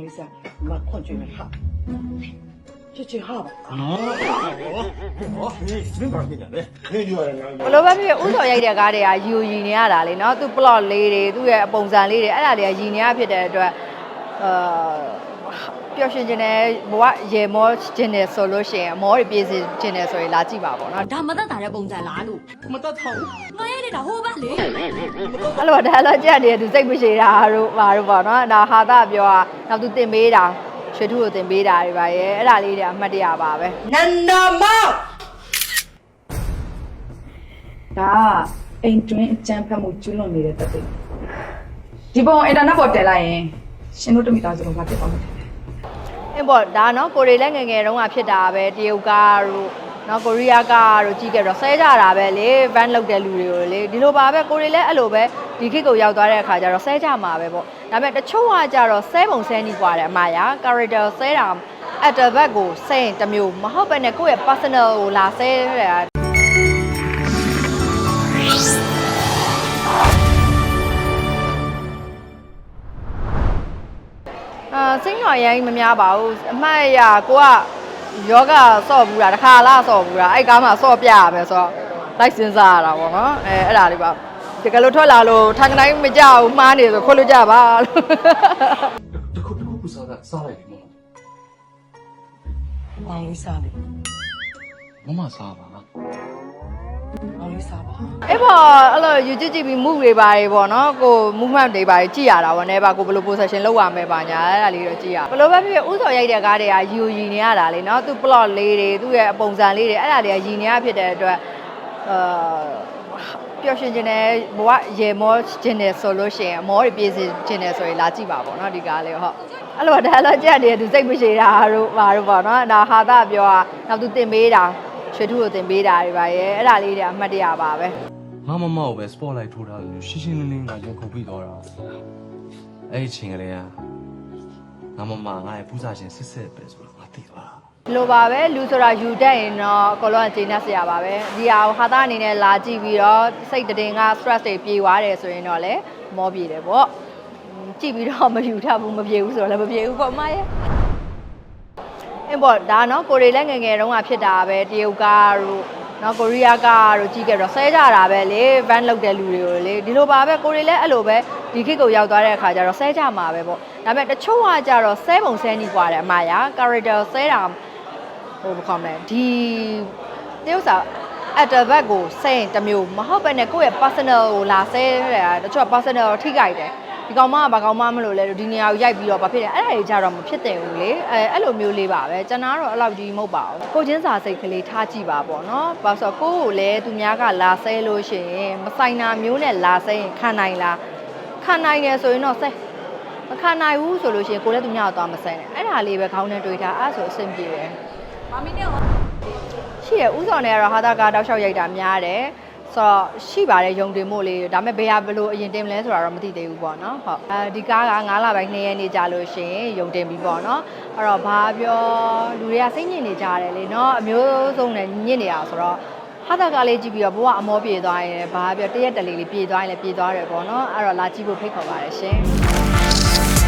王丽莎，妈看见没哈？这这哈吧？啊，哦，你这边给讲的，你就要那 ဘလို့ပဲဖြစ်ဖြစ်ဥစော်ရိုက်တဲ့ကားတွေကယူရည်နေရတာလေနော်သူ plot လေးတွေသူ့ရဲ့ပုံစံလေးတွေအဲ့ဒါတွေကရည်နေရဖြစ်တဲ့အတွက်အာ ပျော်ရွှင်ခြင်းနဲ့ဘဝရေမောခြင်းနဲ့ဆိုလို့ရှိရင်အမောတွေပြည့်စင်ခြင်းနဲ့ဆိုရင်လာကြည့်ပါပေါ့နော်ဒါမသက်တာတဲ့ပုံစံလားလို့မတတ်ထောင်ငါရဲ့နေတာဟိုဘက်လေအဲ့လိုဒါလည်းကြက်နေတဲ့သူစိတ်မရှိတာတို့ပါတို့ပေါ့နော်ဒါဟာတာပြောတာနောက်သူတင်ပေးတာရွှေထုကိုတင်ပေးတာတွေပါရဲ့အဲ့ဒါလေးတွေအမှတ်တရပါပဲနန္ဒမဒါအိမ်တွင်းအကြမ်းဖက်မှုကျူးလွန်နေတဲ့တပ်တွေဒီပုံအင်တာနက်ပေါ်တင်လိုက်ရင်ရှင်တို့တမိသားစုလုံးဘာဖြစ်ပါ့မလဲ အင်းပေါ့ဒါနော်ကိုရီလည်းငယ်ငယ်တုန်းကဖြစ်တာပဲတရုတ်ကားတို့နော်ကိုရီးယားကားတို့ကြီးခဲ့တော့ဆဲကြတာပဲလေဗန်လောက်တဲ့လူတွေကိုလေဒီလိုပါပဲကိုရီလည်းအဲ့လိုပဲဒီခေတ်ကိုရောက်သွားတဲ့အခါကျတော့ဆဲကြမှာပဲပေါ့ဒါပေမဲ့တချို့ကကြတော့ဆဲပုံဆဲနေกว่าတယ်အမယာ character ဆဲတာ actor ဘက်ကိုဆဲရင်တစ်မျိုးမဟုတ်ပဲနဲ့ကိုယ့်ရဲ့ personal ကိုလာဆဲရတာ အစိမ်းရောင်ရိုင်းမများပါဘူးအမှတ်ရကိုကယောဂဆော့ဘူးတာတစ်ခါလားဆော့ဘူးတာအဲ့ကားမှာဆော့ပြရမယ်ဆိုတော့လိုက်စဉ်းစားရတာပေါ့နော်အဲအဲ့ဒါလေးပါတကယ်လို့ထွက်လာလို့ထိုင်တိုင်းမကြဘူးမှားနေဆိုခွလို့ကြပါလို့တခုတခုပူစားတာစားလိုက်ပြီမမလေးစားတယ်မမစားပါလား မောင်လေးစားပါအဲ့ပေါ်အဲ့လို YouTube ကြည့်ပြီး move တွေပါတယ်ပေါ့နော်ကို movement တွေပါတယ်ကြည့်ရတာပေါ့နဲပါကိုဘယ်လို position လောက်ရမယ်ပါညာအဲ့ဒါလေးတော့ကြည့်ရဘယ်လိုပဲဖြစ်ဖြစ်ဥစော်ရိုက်တဲ့ကားတွေကယူယူနေရတာလေနော်သူ plot လေးတွေသူ့ရဲ့ပုံစံလေးတွေအဲ့ဒါတွေကယူနေရဖြစ်တဲ့အတွက်အာပျော်ရွှင်ခြင်းနဲ့ဘဝရေမောခြင်းနဲ့ဆိုလို့ရှိရင်အမောတွေပြည့်စင်ခြင်းနဲ့ဆိုရင်လာကြည့်ပါပေါ့နော်ဒီကားလေးဟုတ်အဲ့လိုဒါလည်းကြက်နေသူစိတ်မရှိတာတို့ဘာတို့ပေါ့နော်ဒါဟာတာပြောတာနောက်သူတင်ပေးတာ ရွှေထုကိုတင်ပေးတာတွေပါရဲ့အဲ့ဒါလေးတွေအမှတ်တရပါပဲငါမမကိုပဲ spotlight ထိုးထားတယ်ရှင်းရှင်းလင်းလင်းကရုပ်ခုပ်ပြီးတော့တာအဲ့ဒီချိန်ကလေးကငါမမငါရဲ့ပူဇာရှင်စစ်စစ်ပဲဆိုတော့ငါသိသွားတာဒီလိုပါပဲလူဆိုတာယူတတ်ရင်တော့အကုန်လုံးကကျေနပ်စရာပါပဲဒီဟာကိုဟာသားအနေနဲ့လာကြည့်ပြီးတော့စိတ်တည်ငါ stress တွေပြေသွားတယ်ဆိုရင်တော့လည်းမောပြေတယ်ပေါ့อืมကြည့်ပြီးတော့မယူထဘူးမပြေဘူးဆိုတော့လည်းမပြေဘူးပေါ့အမရဲ့ import ဒါနော်ကိုရီလည်းငငယ်တုန်းကဖြစ်တာပဲတရုတ်ကားတို့နော်ကိုရီးယားကားတို့ကြီးခဲ့တော့ဆဲကြတာပဲလေ van လောက်တဲ့လူတွေကိုလေဒီလိုပါပဲကိုရီလည်းအဲ့လိုပဲဒီခေတ်ကိုရောက်သွားတဲ့အခါကျတော့ဆဲကြမှာပဲပေါ့ဒါပေမဲ့တချို့ကကြတော့ဆဲပုံဆဲနေပွားတယ်အမရာ character ဆဲတာဟိုမကောင်းလဲဒီတရုတ်စာ actor ဘက်ကိုဆဲရင်တစ်မျိုးမဟုတ်ပဲနဲ့ကိုယ့်ရဲ့ personal ကိုလာဆဲတာတချို့ personal ထိခိုက်တယ် ဒီကောင်မကဘာကောင်မမလို့လဲဒီနေရာကိုရိုက်ပြီးတော့ဘာဖြစ်လဲအဲ့ဒါကြီးကြတော့မဖြစ်တယ်ဘူးလေအဲအဲ့လိုမျိုးလေးပါပဲကျွန်တော်ကတော့အဲ့လောက်ကြီးမဟုတ်ပါဘူးကိုချင်းစာစိတ်ကလေးထားကြည့်ပါပေါ့နော်ဘာလို့ဆိုတော့ကိုယ့်ကိုလည်းသူများကလာဆဲလို့ရှိရင်မဆိုင်တာမျိုးနဲ့လာဆဲရင်ခံနိုင်လားခံနိုင်တယ်ဆိုရင်တော့ဆဲမခံနိုင်ဘူးဆိုလို့ရှိရင်ကိုယ်လည်းသူများကိုသွားမဆဲနဲ့အဲ့ဒါလေးပဲခေါင်းနဲ့တွေးထားအဲ့ဒါဆိုအဆင်ပြေတယ်ရှိရဥဆောင်နေကတော့ဟာတာကာတောက်လျှောက်ရိုက်တာများတယ် ဆိုတော့ရှိပါတယ်ယုံတင်မှုလေးဒါပေမဲ့ဘယ်ဟာဘယ်လိုအရင်တင်မလဲဆိုတာတော့မသိသေးဘူးပေါ့နော်ဟုတ်အဲဒီကားက9လပိုင်း2ရက်နေကြလို့ရှိရင်ယုံတင်ပြီပေါ့နော်အဲ့တော့ဘာပြောလူတွေကစိတ်ညစ်နေကြတယ်လေနော်အမျိုးစုံနဲ့ညစ်နေတာဆိုတော့ဟာတာကားလေးကြည့်ပြီးတော့ဘဝအမောပြေသွားရင်ဘာပြောတရက်တလေးလေးပြေသွားရင်လည်းပြေသွားတယ်ပေါ့နော်အဲ့တော့လာကြည့်ဖို့ဖိတ်ခေါ်ပါတယ်ရှင်